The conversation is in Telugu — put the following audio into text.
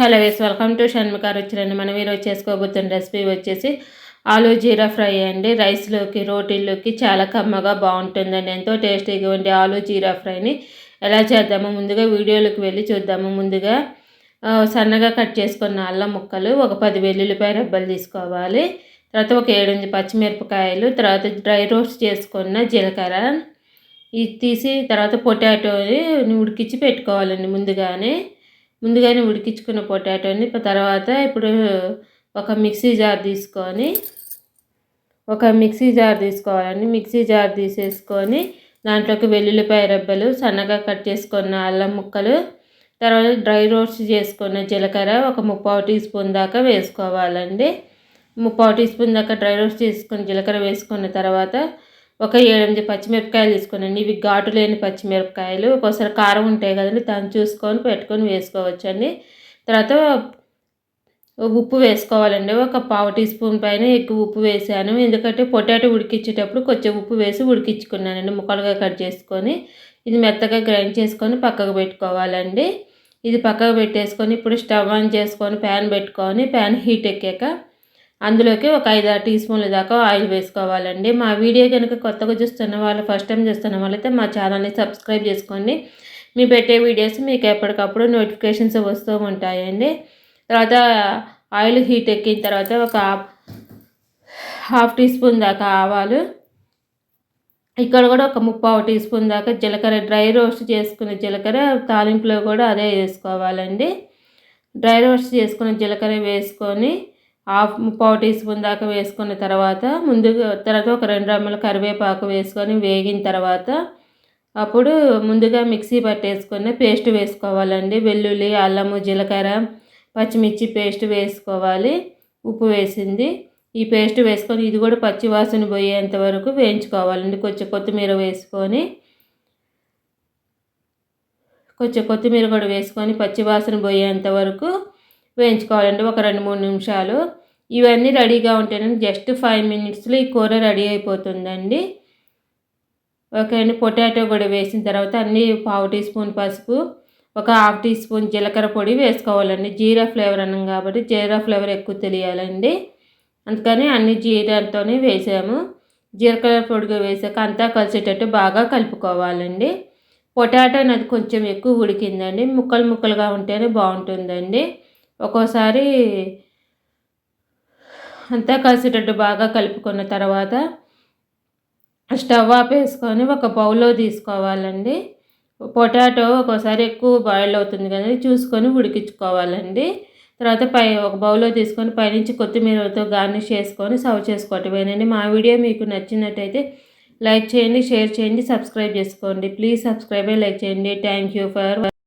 Hello ways welcome to Shanmukha రుచులండి మనం ఈరోజు చేసుకోబోతున్న రెసిపీ వచ్చేసి ఆలూ జీరా ఫ్రై అండి. రైస్లోకి రోటీల్లోకి చాలా కమ్మగా బాగుంటుందండి. ఎంతో టేస్టీగా ఉండే ఆలూ జీరా ఫ్రైని ఎలా చేద్దాము ముందుగా వీడియోలోకి వెళ్ళి చూద్దాము. ముందుగా సన్నగా కట్ చేసుకున్న అల్లం ముక్కలు ఒక పది వెల్లుల్లిపాయ రెబ్బలు తీసుకోవాలి. తర్వాత ఒక ఏడెనిమిది పచ్చిమిరపకాయలు తర్వాత డ్రై రోస్ట్ చేసుకున్న జీలకర్ర. ఇది తీసి తర్వాత పొటాటోని ఉడికించి పెట్టుకోవాలండి ముందుగానే. ముందుగానే ఉడికించుకున్న పొటాటోని తర్వాత ఇప్పుడు ఒక మిక్సీ జార్ తీసుకొని ఒక మిక్సీ జార్ తీసుకోవాలండి. మిక్సీ జార్ తీసేసుకొని దాంట్లోకి వెల్లుల్లిపాయ రెబ్బలు సన్నగా కట్ చేసుకున్న అల్లం ముక్కలు తర్వాత డ్రై రోస్ట్ చేసుకున్న జీలకర్ర ఒక ముప్పావు టీ స్పూన్ దాకా వేసుకోవాలండి. ముప్పావు టీ స్పూన్ దాకా డ్రై రోస్ట్ చేసుకుని జీలకర్ర వేసుకున్న తర్వాత ఒక ఏడెనిమిది పచ్చిమిరపకాయలు తీసుకోనండి ఇవి ఘాటు లేని పచ్చిమిరపకాయలు. ఒకసారి కారం ఉంటాయి కదండి దాన్ని చూసుకొని పెట్టుకొని వేసుకోవచ్చండి. తర్వాత ఉప్పు వేసుకోవాలండి. ఒక పావు టీ స్పూన్ పైన ఎక్కువ ఉప్పు వేసాను. ఎందుకంటే పొటాటో ఉడికించేటప్పుడు కొంచెం ఉప్పు వేసి ఉడికించుకున్నానండి ముక్కలుగా కట్ చేసుకొని. ఇది మెత్తగా గ్రైండ్ చేసుకొని పక్కకు పెట్టుకోవాలండి. ఇది పక్కకు పెట్టేసుకొని ఇప్పుడు స్టవ్ ఆన్ చేసుకొని ప్యాన్ పెట్టుకొని ప్యాన్ హీట్ ఎక్కాక అందులోకి ఒక ఐదు ఆరు టీ స్పూన్ల దాకా ఆయిల్ వేసుకోవాలండి. మా వీడియో కనుక కొత్తగా చూస్తున్న వాళ్ళు ఫస్ట్ టైం చూస్తున్న వాళ్ళైతే మా ఛానల్ని సబ్స్క్రైబ్ చేసుకోండి. మీ పెట్టే వీడియోస్ మీకు ఎప్పటికప్పుడు నోటిఫికేషన్స్ వస్తూ ఉంటాయండి. తర్వాత ఆయిల్ హీట్ ఎక్కిన తర్వాత ఒక హాఫ్ టీ స్పూన్ దాకా ఆవాలు ఇక్కడ కూడా ఒక ముప్పావు టీ స్పూన్ దాకా జీలకర్ర డ్రై రోస్ట్ చేసుకున్న జీలకర్ర తాలింపులో కూడా అదే వేసుకోవాలండి. డ్రై రోస్ట్ చేసుకున్న జీలకర్ర వేసుకొని హాఫ్ పావు టీ స్పూన్ దాకా వేసుకున్న తర్వాత ముందుగా తర్వాత ఒక రెండు రమ్మల కరివేపాకు వేసుకొని వేగిన తర్వాత అప్పుడు ముందుగా మిక్సీ పట్టేసుకొని పేస్ట్ వేసుకోవాలండి. వెల్లుల్లి అల్లము జీలకర్ర పచ్చిమిర్చి పేస్ట్ వేసుకోవాలి. ఉప్పు వేసింది. ఈ పేస్ట్ వేసుకొని ఇది కూడా పచ్చి వాసన పోయేంత వరకు వేయించుకోవాలండి. కొంచెం కొత్తిమీర వేసుకొని కొంచెం కొత్తిమీర కూడా వేసుకొని పచ్చి వాసన పోయేంత వరకు వేయించుకోవాలండి. ఒక రెండు మూడు నిమిషాలు. ఇవన్నీ రెడీగా ఉంటేనండి జస్ట్ ఫైవ్ మినిట్స్లో ఈ కూర రెడీ అయిపోతుందండి. ఓకే అండి. పొటాటో కూడా వేసిన తర్వాత అన్నీ పావు టీ స్పూన్ పసుపు ఒక హాఫ్ టీ స్పూన్ జీలకర్ర పొడి వేసుకోవాలండి. జీరా ఫ్లేవర్ అన్నాం కాబట్టి జీరా ఫ్లేవర్ ఎక్కువ తెలియాలండి. అందుకని అన్ని జీరాతోనే వేసాము. జీలకర్ర పొడిగా వేసాక అంతా కలిసేటట్టు బాగా కలుపుకోవాలండి. పొటాటో అనేది కొంచెం ఎక్కువ ఉడికిందండి. ముక్కలు ముక్కలుగా ఉంటేనే బాగుంటుందండి. ఒక్కోసారి అంతా కలిసేటట్టు బాగా కలుపుకున్న తర్వాత స్టవ్ ఆపేసుకొని ఒక బౌల్లో తీసుకోవాలండి. పొటాటో ఒక్కోసారి ఎక్కువ బాయిల్ అవుతుంది కదా చూసుకొని ఉడికించుకోవాలండి. తర్వాత పై ఒక బౌల్లో తీసుకొని పైనుంచి కొత్తిమీరతో గార్నిష్ చేసుకొని సర్వ్ చేసుకోవటమేనండి. మా వీడియో మీకు నచ్చినట్టయితే లైక్ చేయండి షేర్ చేయండి సబ్స్క్రైబ్ చేసుకోండి. ప్లీజ్ సబ్స్క్రైబ్ లైక్ చేయండి. Thank you for